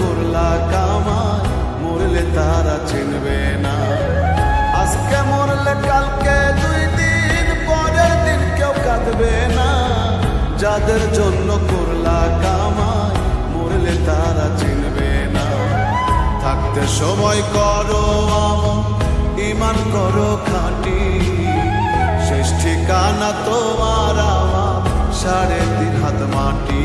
করলা কামাই, মরলে তারা চিনবে না। আজকে মরলে কালকে দুই দিন, পরের দিন কেউ কাঁদবে না। যাদের জন্য করলা কামাই, মরলে তারা চিনবে না। থাকতে সময় করো আমন ইমান করো খাঁটি। শেষ ঠিকানা তোমার আমার, সাড়ে তিন হাত মাটি।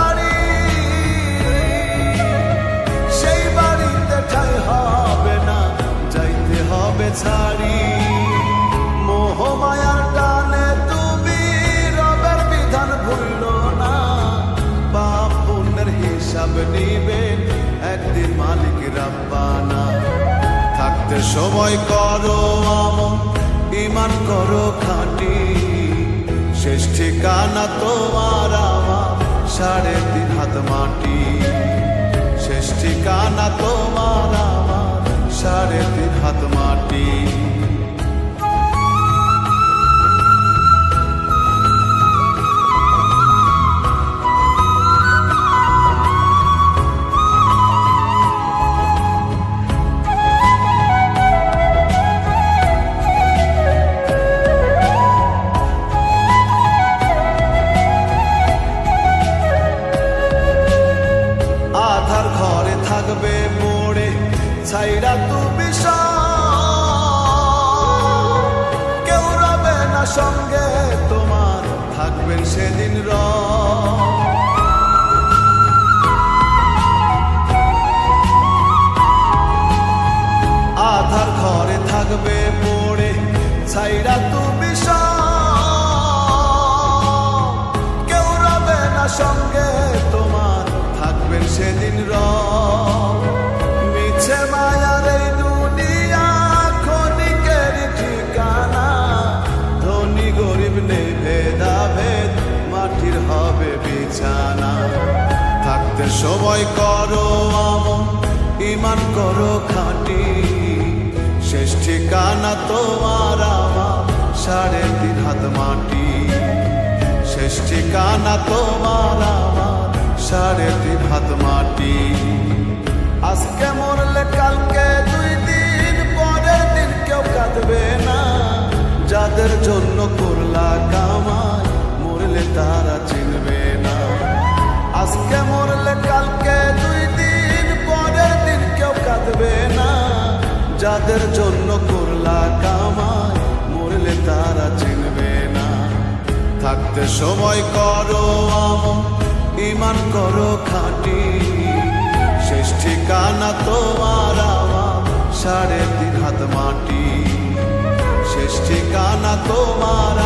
একদিন মালিক রাব্বানা। থাকতে সময় করো আমন ইমান করো খাটি। শেষ ঠিকানা তোমার আমার, সাড়ে তিন হাত মাটি। শেষ ঠিকানা তোমার আমার, সাড়ে তিন হাত মাটি। ছাইরা তুমি সব। কেউ রবে না সঙ্গে, তোমার থাকবেন সেদিন র আধার ঘরে থাকবে পড়ে ছাইরা তুমি সব। কেউ রবে না সঙ্গে বিছানা। থাকতে সময় করো আমন, ইমান করো খাঁটি। শেষ ঠিকানা তোমার আমার সাড়ে তিন হাত মাটি। শেষ ঠিকানা তোমার আমার সাড়ে তিন হাত মাটি। আজকে মরলে কালকে দুই দিন, পরের দিন কেউ কাঁদবে না। যাদের জন্য যাদের জন্য করলা কামায় মরলে তারা চিনবে না। থাকতে সময় করো আমন ইমান করো খাটি। শেষ ঠিকানা তোমার আমার, সাড়ে তিন হাত মাটি। শেষ ঠিকানা তোমার